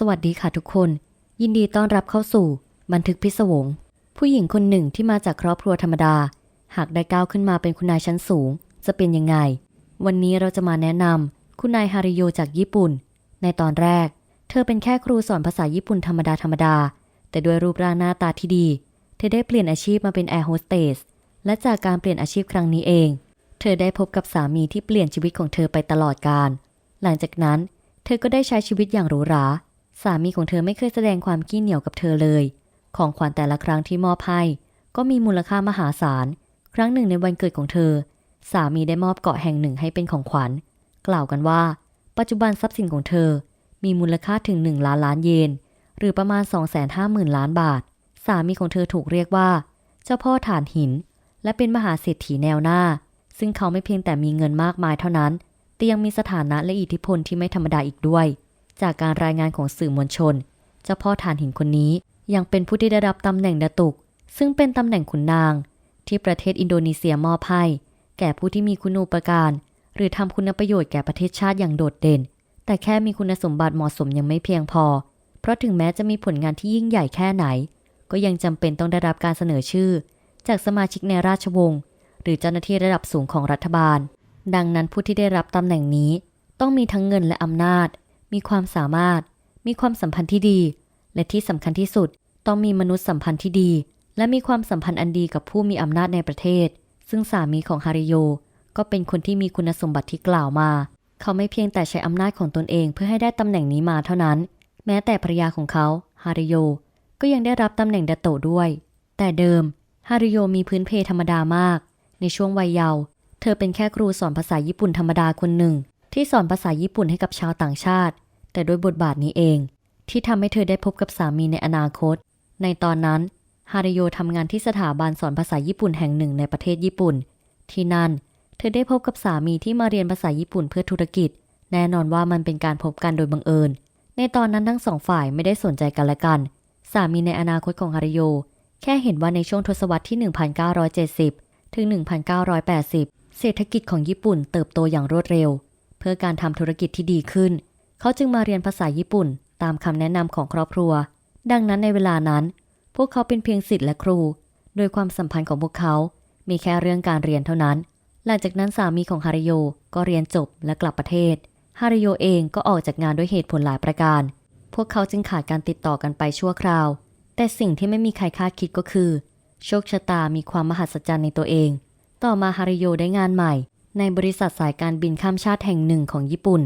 สวัสดีค่ะทุกคน ยินดีต้อนรับเข้าสู่ บันทึกพิศวง ผู้หญิงคนหนึ่งที่มาจากครอบครัวธรรมดา หากได้ก้าวขึ้นมาเป็นคุณนายชั้นสูง จะเป็นยังไง วันนี้เราจะมาแนะนำคุณนายฮาริโยจากญี่ปุ่น ในตอนแรก เธอเป็นแค่ครูสอนภาษาญี่ปุ่นธรรมดาธรรมดา แต่ด้วยรูปร่างหน้าตาที่ดี เธอได้เปลี่ยนอาชีพมาเป็นแอร์โฮสเตสและจากการเปลี่ยนอาชีพครั้งนี้เอง เธอได้พบกับสามีที่เปลี่ยนชีวิตของเธอไปตลอดกาลหลังจากนั้น เธอก็ได้ใช้ชีวิตอย่างหรูหรา สามีของเธอไม่เคยแสดงความขี้เหนียวกับเธอเลย ของขวัญแต่ละครั้งที่มอบให้ก็มีมูลค่ามหาศาล ครั้งหนึ่งในวันเกิดของเธอ สามีได้มอบเกาะแห่งหนึ่งให้เป็นของขวัญ กล่าวกันว่า ปัจจุบันทรัพย์สินของเธอ มีมูลค่าถึง 1 ล้านล้านเยน หรือประมาณ 250,000 ล้านบาท สามีของเธอถูกเรียกว่า เจ้าพ่อฐานหิน และเป็นมหาเศรษฐีแนวหน้า ซึ่งเขาไม่เพียงแต่มีเงินมากมายเท่านั้น แต่ยังมีสถานะและอิทธิพลที่ไม่ธรรมดาอีกด้วย จากการรายงานของสื่อมวลชน เจ้าพ่อฐานหินคนนี้ยังเป็นผู้ที่ได้รับตำแหน่งดาตุก ซึ่งเป็นตำแหน่งขุนนาง ที่ประเทศอินโดนีเซียมอบให้แก่ผู้ที่มีคุณูปการ หรือทำคุณประโยชน์แก่ประเทศชาติอย่างโดดเด่น แต่แค่มีคุณสมบัติเหมาะสมยังไม่เพียงพอ เพราะถึงแม้จะมีผลงานที่ยิ่งใหญ่แค่ไหน ก็ยังจำเป็นต้องได้รับการเสนอชื่อ จากสมาชิกในราชวงศ์หรือเจ้าหน้าที่ระดับสูงของรัฐบาล ดังนั้นผู้ที่ได้รับตำแหน่งนี้ ต้องมีทั้งเงินและอำนาจ มีความสามารถ มีความสัมพันธ์ที่ดี และที่สำคัญที่สุดต้องมีมนุษยสัมพันธ์ที่ดี และมีความสัมพันธ์อันดีกับผู้มีอำนาจในประเทศ ซึ่งสามีของฮาริโย ก็เป็นคนที่มีคุณสมบัติที่กล่าวมา เขาไม่เพียงแต่ใช้อำนาจของตนเองเพื่อให้ได้ตำแหน่งนี้มาเท่านั้น แม้แต่ภรรยาของเขาฮาริโยก็ยังได้รับตำแหน่งดาโตด้วย แต่เดิมฮาริโยมีพื้นเพธรรมดามาก ในช่วงวัยเยาว์เธอเป็นแค่ครูสอนภาษาญี่ปุ่นธรรมดาคนหนึ่ง ที่สอนภาษาญี่ปุ่นให้กับชาวต่างชาติ แต่ด้วยบทบาทนี้เอง ที่ทำให้เธอได้พบกับสามีในอนาคต ในตอนนั้นฮาริโยทำงานที่สถาบันสอนภาษาญี่ปุ่นแห่งหนึ่งในประเทศญี่ปุ่น ที่นั่น เธอได้พบกับสามีที่มาเรียนภาษาญี่ปุ่นเพื่อธุรกิจ แน่นอนว่ามันเป็นการพบกันโดยบังเอิญ ในตอนนั้นทั้งสองฝ่ายไม่ได้สนใจกันและกัน สามีในอนาคตของฮาริโย แค่เห็นว่าในช่วงทศวรรษที่ 1970 ถึง 1980 เศรษฐกิจของญี่ปุ่นเติบโตอย่างรวดเร็ว เพื่อการทำธุรกิจที่ดีขึ้น เขาจึงมาเรียนภาษาญี่ปุ่น ตามคำแนะนำของครอบครัว ดังนั้นในเวลานั้น พวกเขาเป็นเพียงศิษย์และครู โดยความสัมพันธ์ของพวกเขา มีแค่เรื่องการเรียนเท่านั้น หลังจากนั้นสามีของฮาริโยก็เรียนจบและกลับประเทศ ฮาริโยเองก็ออกจากงานด้วยเหตุผลหลายประการ พวกเขาจึงขาดการติดต่อกันไปชั่วคราว แต่สิ่งที่ไม่มีใครคาดคิดก็คือ โชคชะตามีความมหัศจรรย์ในตัวเอง ต่อมาฮาริโยได้งานใหม่ ในบริษัทสายการบินข้ามชาติแห่งหนึ่งของญี่ปุ่น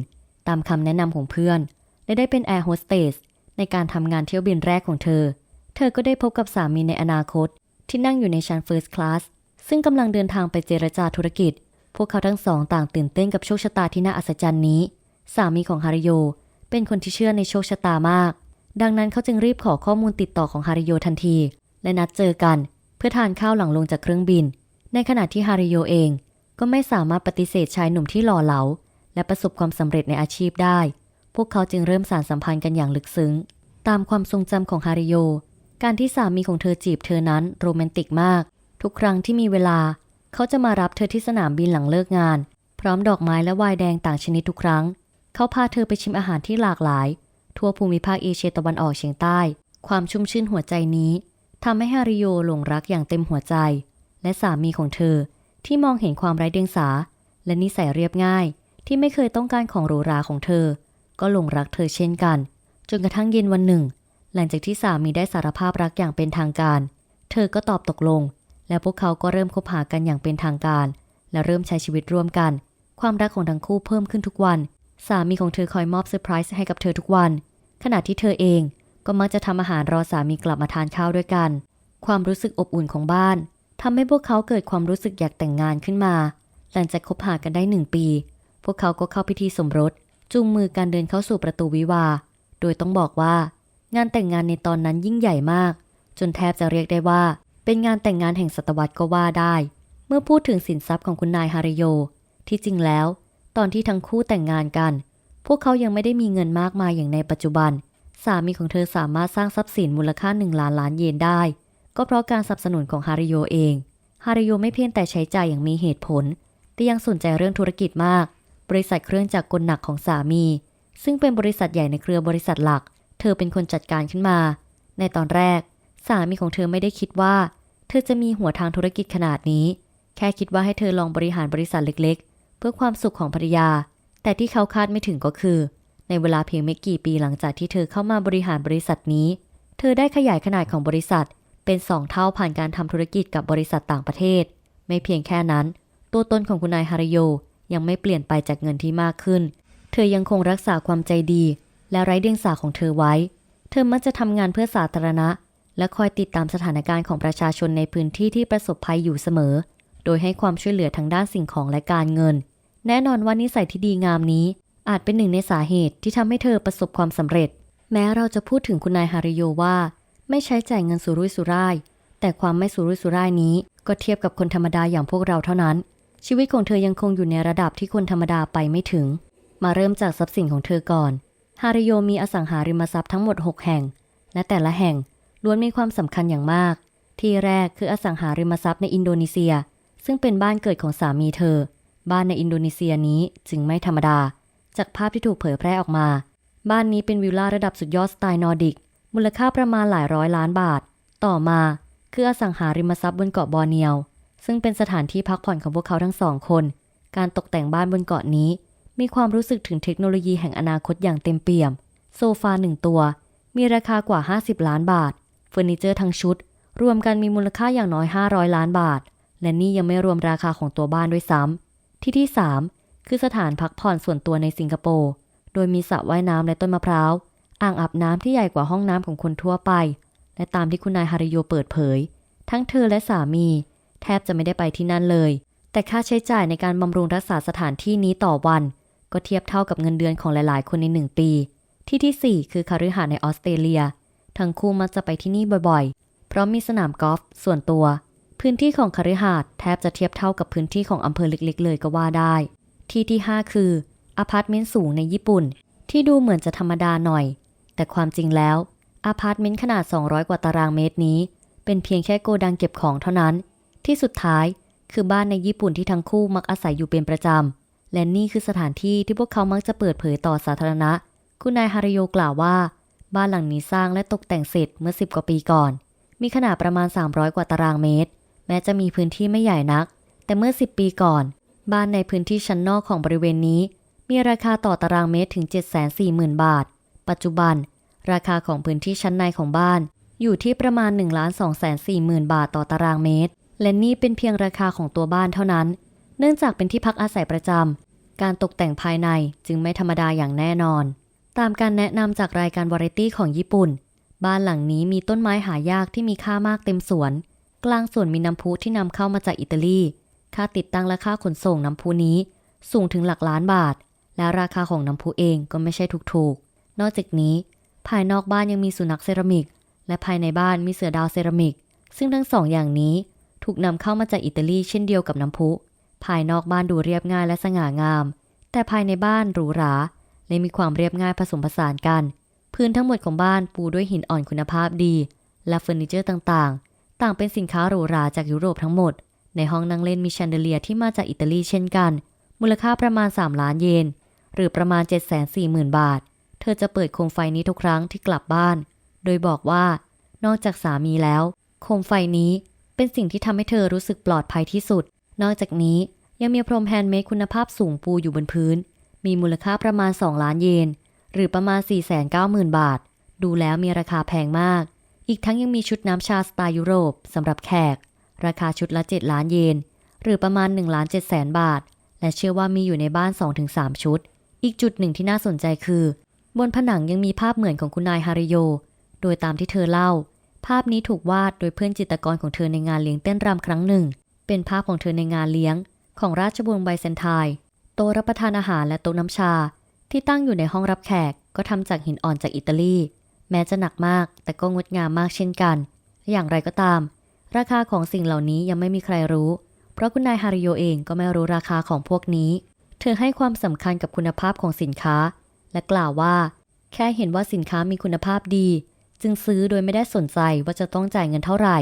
ตามคำแนะนำของเพื่อน และได้เป็นแอร์โฮสเตสในการทำงานเที่ยวบินแรกของเธอ เธอก็ได้พบกับสามีในอนาคต ที่นั่งอยู่ในชั้น First Class ซึ่งกำลังเดินทางไปเจรจาธุรกิจ พวกเขาทั้งสองต่างตื่นเต้นกับโชคชะตาที่น่าอัศจรรย์นี้ สามีของฮาริโย เป็นคนที่เชื่อในโชคชะตามาก ดังนั้นเขาจึงรีบขอข้อมูลติดต่อของฮาริโยทันที และนัดเจอกัน เพื่อทานข้าวหลังลงจากเครื่องบิน ในขณะที่ฮาริโยเอง ก็ไม่สามารถปฏิเสธชายหนุ่มที่หล่อเหลา และประสบความสำเร็จในอาชีพได้ พวกเขาจึงเริ่มสานสัมพันธ์กันอย่างลึกซึ้ง ตามความทรงจำของฮาริโย การที่สามีของเธอจีบเธอนั้นโรแมนติกมาก ทุกครั้งที่มีเวลา เขาจะมารับเธอที่สนามบินหลังเลิกงาน พร้อมดอกไม้และไวน์แดงต่างชนิดทุกครั้ง เขาพาเธอไปชิมอาหารที่หลากหลาย ทั่วภูมิภาคเอเชียตะวันออกเฉียงใต้ ความชุ่มชื่นหัวใจนี้ทำให้ฮาริโยหลงรักอย่างเต็มหัวใจ และสามีของเธอ ที่มองเห็นความไร้เดียงสา และนิสัยเรียบง่าย ที่ไม่เคยต้องการของหรูหราของเธอ ก็หลงรักเธอเช่นกัน จนกระทั่งเย็นวันหนึ่ง หลังจากที่สามีได้สารภาพรักอย่างเป็นทางการ เธอก็ตอบตกลง และพวกเขาก็เริ่มคบหากันอย่างเป็นทางการ และเริ่มใช้ชีวิตร่วมกัน ความรักของทั้งคู่เพิ่มขึ้นทุกวัน สามีของเธอคอยมอบเซอร์ไพรส์ให้กับเธอทุกวัน ขณะที่เธอเองก็มักจะทำอาหารรอสามีกลับมาทานข้าวด้วยกัน ความรู้สึกอบอุ่นของบ้าน ทำให้พวกเขาเกิดความรู้สึกอยากแต่งงานขึ้นมา หลังจากคบหากันได้หนึ่งปี พวกเขาก็เข้าพิธีสมรสจูงมือกันเดินเข้าสู่ประตูวิวา โดยต้องบอกว่า งานแต่งงานในตอนนั้นยิ่งใหญ่มาก จนแทบจะเรียกได้ว่า เป็นงานแต่งงานแห่งศตวรรษก็ว่าได้ เมื่อพูดถึงสินทรัพย์ของคุณนายฮาริโย ที่จริงแล้ว ตอนที่ทั้งคู่แต่งงานกัน พวกเขายังไม่ได้มีเงินมากมายอย่างในปัจจุบัน สามีของเธอสามารถสร้างทรัพย์สินมูลค่าหนึ่งล้านล้านเยนได้ ก็เพราะการสนับสนุนของฮาริโยเอง ฮาริโยไม่เพียงแต่ใช้จ่ายอย่างมีเหตุผล แต่ยังสนใจเรื่องธุรกิจมาก บริษัทเครื่องจักรกลหนักของสามี ซึ่งเป็นบริษัทใหญ่ในเครือบริษัทหลัก เธอเป็นคนจัดการขึ้นมา ในตอนแรก สามีของเธอไม่ได้คิดว่า เธอจะมีหัวทางธุรกิจขนาดนี้ แค่คิดว่าให้เธอลองบริหารบริษัทเล็ก ๆ เพื่อความสุขของภรรยา แต่ที่เขาคาดไม่ถึงก็คือ ในเวลาเพียงไม่กี่ปีหลังจากที่เธอเข้ามาบริหารบริษัทนี้ เธอได้ขยายขนาดของบริษัท เป็นสองเท่าผ่านการทำธุรกิจกับบริษัทต่างประเทศ ไม่เพียงแค่นั้น ตัวตนของคุณนายฮาริโยยังไม่เปลี่ยนไปจากเงินที่มากขึ้น เธอยังคงรักษาความใจดี และไร้เดียงสาของเธอไว้ เธอมักจะทำงานเพื่อสาธารณะ และคอยติดตามสถานการณ์ของประชาชนในพื้นที่ที่ประสบภัยอยู่เสมอ โดยให้ความช่วยเหลือทางด้านสิ่งของและการเงิน แน่นอนว่านิสัยที่ดีงามนี้ อาจเป็นหนึ่งในสาเหตุที่ทำให้เธอประสบความสำเร็จ แม้เราจะพูดถึงคุณนายฮาริโยว่า ไม่ใช้จ่ายเงินสุรุ่ยสุร่าย แต่ความไม่สุรุ่ยสุร่ายนี้ก็เทียบกับคนธรรมดาอย่างพวกเราเท่านั้น ชีวิตของเธอยังคงอยู่ในระดับที่คนธรรมดาไปไม่ถึง มาเริ่มจากทรัพย์สินของเธอก่อน ฮาริโยมีอสังหาริมทรัพย์ทั้งหมด 6 แห่ง และแต่ละแห่งล้วนมีความสำคัญอย่างมาก ที่แรกคืออสังหาริมทรัพย์ในอินโดนีเซีย ซึ่งเป็นบ้านเกิดของสามีเธอ บ้านในอินโดนีเซียนี้จึงไม่ธรรมดา จากภาพที่ถูกเผยแพร่ออกมา บ้านนี้เป็นวิลล่าระดับสุดยอดสไตล์นอร์ดิก มูลค่าประมาณหลายร้อยล้านบาท ต่อมาคืออสังหาริมทรัพย์บนเกาะบอร์เนียว ซึ่งเป็นสถานที่พักผ่อนของพวกเขาทั้งสองคน การตกแต่งบ้านบนเกาะนี้ มีความรู้สึกถึงเทคโนโลยีแห่งอนาคตอย่างเต็มเปี่ยม โซฟาหนึ่งตัว มีราคากว่า 50 ล้านบาท เฟอร์นิเจอร์ทั้งชุด รวมกันมีมูลค่าอย่างน้อย 500 ล้านบาท และนี่ยังไม่รวมราคาของตัวบ้านด้วยซ้ำ ที่ที่ 3 คือสถานพักผ่อนส่วนตัวในสิงคโปร์ โดยมีสระว่ายน้ำและต้นมะพร้าว อ่างอาบน้ำที่ใหญ่กว่าห้องน้ำของคนทั่วไป และตามที่คุณนายฮาริโยเปิดเผย ทั้งเธอและสามี แทบจะไม่ได้ไปที่นั่นเลย แต่ค่าใช้จ่ายในการบำรุงรักษาสถานที่นี้ต่อวัน ก็เทียบเท่ากับเงินเดือนของหลายๆ คนในหนึ่งปี ที่ที่ 4 คือคฤหาในออสเตรเลีย ทั้งคู่มักจะไปที่นี่บ่อยๆ เพราะมีสนามกอล์ฟส่วนตัว พื้นที่ของคฤหาสน์แทบจะเทียบเท่ากับพื้นที่ของอำเภอเล็กๆ เลยก็ว่าได้ ที่ที่ 5 คืออพาร์ตเมนต์สูงในญี่ปุ่น ที่ดูเหมือนจะธรรมดาหน่อย แต่ความจริงแล้วอพาร์ตเมนต์ขนาด 200 กว่าตารางเมตรนี้ เป็นเพียงแค่โกดังเก็บของเท่านั้น ที่สุดท้ายคือบ้านในญี่ปุ่นที่ทั้งคู่มักอาศัยอยู่เป็นประจำ และนี่คือสถานที่ที่พวกเขามักจะเปิดเผยต่อสาธารณะ คุณนายฮาริโยกล่าวว่า บ้านหลังนี้สร้างและตกแต่งเสร็จเมื่อ 10 กว่าปีก่อน มีขนาดประมาณ 300 กว่าตารางเมตร แม้จะมีพื้นที่ไม่ใหญ่นัก แต่เมื่อ 10 ปีก่อน บ้านในพื้นที่ชั้นนอกของบริเวณนี้ มีราคาต่อตารางเมตรถึง 740,000 บาท ปัจจุบัน ราคาของพื้นที่ชั้นในของบ้าน อยู่ที่ประมาณ 1 2 4 0 0 0 0 บาทต่อตารางเมตร และนี่เป็นเพียงราคาของตัวบ้านเท่านั้น เนื่องจากเป็นที่พักอาศัยประจำ การตกแต่งภายในจึงไม่ธรรมดาอย่างแน่นอน ตามการแนะนำจากรายการวาไรตี้ของญี่ปุ่น บ้านหลังนี้มีต้นไม้หายากที่มีค่ามากเต็มสวน กลางสวนมีน้ำพุที่นำเข้ามาจากอิตาลี ค่าติดตั้งและค่าขนส่งน้ำพุนี้ สูงถึงหลักล้านบาทและราคาของน้ำพุเองก็ไม่ใช่ถูกๆ นอกจากนี้ ภายนอกบ้านยังมีสุนัขเซรามิก และภายในบ้านมีเสือดาวเซรามิก ซึ่งทั้งสองอย่างนี้ถูกนำเข้ามาจากอิตาลีเช่นเดียวกับน้ำพุ ภายนอกบ้านดูเรียบง่ายและสง่างาม แต่ภายในบ้านหรูหราและมีความเรียบง่ายผสมผสานกัน พื้นทั้งหมดของบ้านปูด้วยหินอ่อนคุณภาพดี และเฟอร์นิเจอร์ต่างๆ ต่างเป็นสินค้าหรูหราจากยุโรปทั้งหมด ในห้องนั่งเล่นมีแชนเดเลียที่มาจากอิตาลีเช่นกัน มูลค่าประมาณ 3 ล้านเยน หรือประมาณ 740,000 บาท เธอจะเปิดโคมไฟนี้ทุกครั้งที่กลับบ้าน โดยบอกว่า นอกจากสามีแล้ว โคมไฟนี้เป็นสิ่งที่ทำให้เธอรู้สึกปลอดภัยที่สุด นอกจากนี้ยังมีพรมแฮนด์เมดคุณภาพสูงปูอยู่บนพื้น มีมูลค่าประมาณ 2 ล้านเยน หรือประมาณ 490,000 บาท ดูแล้วมีราคาแพงมาก อีกทั้งยังมีชุดน้ำชาสไตล์ยุโรปสำหรับแขก ราคาชุดละ 7 ล้านเยน หรือประมาณ1ล้าน7แสนบาท และเชื่อว่ามีอยู่ในบ้าน 2-3 ชุด อีกจุดหนึ่งที่น่าสนใจคือ บนผนังยังมีภาพเหมือนของคุณนายฮาริโย โดยตามที่เธอเล่า ภาพนี้ถูกวาดโดยเพื่อนจิตรกรของเธอในงานเลี้ยงเต้นรำครั้งหนึ่ง เป็นภาพของเธอในงานเลี้ยง ของราชวงศ์ไบเซนไทน์โต๊ะรับประทานอาหารและโต๊ะน้ำชา ที่ตั้งอยู่ในห้องรับแขกก็ทำจากหินอ่อนจากอิตาลี แม้จะหนักมาก แต่ก็งดงามมากเช่นกัน อย่างไรก็ตาม ราคาของสิ่งเหล่านี้ยังไม่มีใครรู้ เพราะคุณนายฮาริโยเองก็ไม่รู้ราคาของพวกนี้ เธอให้ความสำคัญกับคุณภาพของสินค้า และกล่าวว่า แค่เห็นว่าสินค้ามีคุณภาพดี จึงซื้อโดยไม่ได้สนใจว่าจะต้องจ่ายเงินเท่าไหร่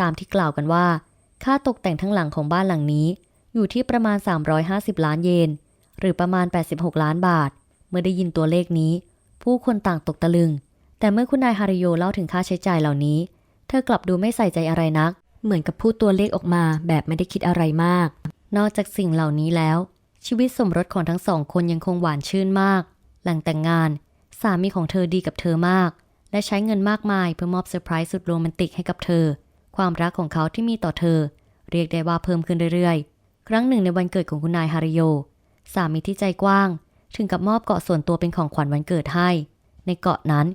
ตามที่กล่าวกันว่า ค่าตกแต่งทั้งหลังของบ้านหลังนี้ อยู่ที่ประมาณ 350 ล้านเยน หรือประมาณ 86 ล้านบาท เมื่อได้ยินตัวเลขนี้ ผู้คนต่างตกตะลึง แต่เมื่อคุณนายฮาริโยเล่าถึงค่าใช้จ่ายเหล่านี้ เธอกลับดูไม่ใส่ใจอะไรนัก เหมือนกับพูดตัวเลขออกมาแบบไม่ได้คิดอะไรมาก นอกจากสิ่งเหล่านี้แล้วชีวิตสมรสของทั้งสองคนยังคงหวานชื่นมาก หลังแต่งงาน สามีของเธอดีกับเธอมาก และใช้เงินมากมายเพื่อมอบเซอร์ไพรส์สุดโรแมนติกให้กับเธอ ความรักของเขาที่มีต่อเธอ เรียกได้ว่าเพิ่มขึ้นเรื่อยๆ ครั้งหนึ่งในวันเกิดของคุณนายฮาริโย สามีที่ใจกว้าง ถึงกับมอบเกาะส่วนตัวเป็นของขวัญวันเกิดให้ ในเกาะนั้น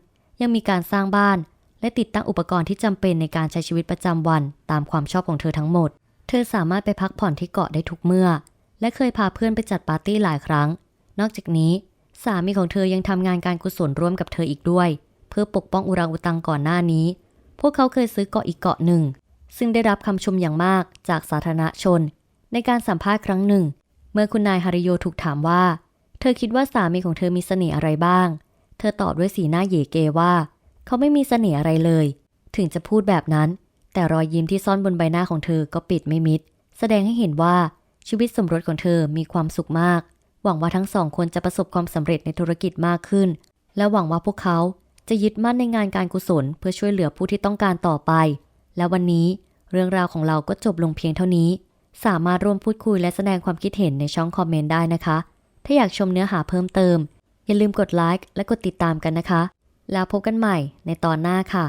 ยังมีการสร้างบ้าน และติดตั้งอุปกรณ์ที่จำเป็นในการใช้ชีวิตประจำวันตามความชอบของเธอทั้งหมด เธอสามารถไปพักผ่อนที่เกาะได้ทุกเมื่อ และเคยพาเพื่อนไปจัดปาร์ตี้หลายครั้ง นอกจากนี้ สามีของเธอยังทำงานการกุศลร่วมกับเธออีกด้วย เพื่อปกป้องอุรังอุตังก่อนหน้านี้ พวกเขาเคยซื้อเกาะอีกเกาะหนึ่ง ซึ่งได้รับคำชมอย่างมากจากสาธารณชน ในการสัมภาษณ์ครั้งหนึ่ง เมื่อคุณนายฮาริโยถูกถามว่า เธอคิดว่าสามีของเธอมีเสน่ห์อะไรบ้าง เธอตอบด้วยสีหน้าเหยเกว่า เขาไม่มีเสน่ห์อะไรเลย ถึงจะพูดแบบนั้น แต่รอยยิ้มที่ซ่อนบนใบหน้าของเธอก็ปิดไม่มิด แสดงให้เห็นว่าชีวิตสมรสของเธอมีความสุขมาก หวังว่าทั้งสองคนจะประสบความสำเร็จในธุรกิจมากขึ้น และหวังว่าพวกเขาจะยึดมั่นในงานการกุศล เพื่อช่วยเหลือผู้ที่ต้องการต่อไป และวันนี้เรื่องราวของเราก็จบลงเพียงเท่านี้ สามารถร่วมพูดคุยและแสดงความคิดเห็นในช่องคอมเมนต์ได้นะคะ ถ้าอยากชมเนื้อหาเพิ่มเติม อย่าลืมกดไลค์และกดติดตามกันนะคะ แล้วพบกันใหม่ในตอนหน้าค่ะ